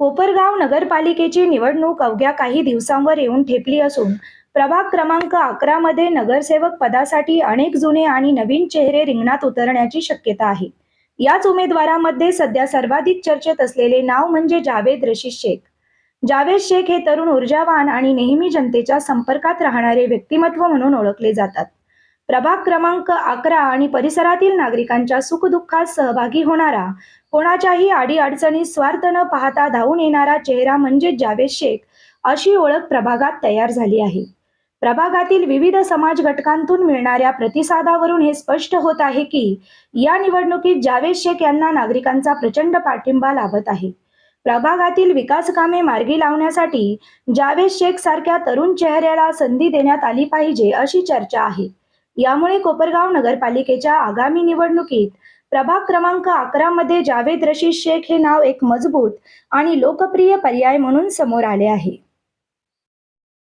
कोपरगाव नगरपालिकेची निवडणूक अवघ्या काही दिवसांवर येऊन ठेपली असून प्रभाग क्रमांक अकरा मध्ये नगरसेवक पदासाठी अनेक जुने आणि नवीन चेहरे रिंगणात उतरण्याची शक्यता आहे. याच उमेदवारामध्ये सध्या सर्वाधिक चर्चेत असलेले नाव म्हणजे जावेद रशीद शेख. जावेद शेख हे तरुण ऊर्जावान आणि नेहमी जनतेच्या संपर्कात राहणारे व्यक्तिमत्व म्हणून ओळखले जातात. प्रभाग क्रमांक अकरा आणि परिसरातील नागरिकांच्या सुखदुःखात सहभागी होणारा कोणाच्याही अडीअडचणीत स्वार्थ न पाहता धावून येणारा चेहरा म्हणजे जावेद शेख अशी ओळख प्रभागात तयार झाली आहे. प्रभागातील विविध समाज घटकांतून मिळणाऱ्या प्रतिसादावरून हे स्पष्ट होत आहे की या निवडणुकीत जावेद शेख यांना नागरिकांचा प्रचंड पाठिंबा लाभत आहे. प्रभागातील विकास कामे मार्गी लावण्यासाठी जावेद शेख सारख्या तरुण चेहऱ्याला संधी देण्यात आली पाहिजे अशी चर्चा आहे. यामुळे कोपरगाव नगरपालिकेच्या आगामी निवडणुकीत प्रभाग क्रमांक अकरा मध्ये जावेद रशीद शेख हे नाव एक मजबूत आणि लोकप्रिय पर्याय म्हणून समोर आले आहे.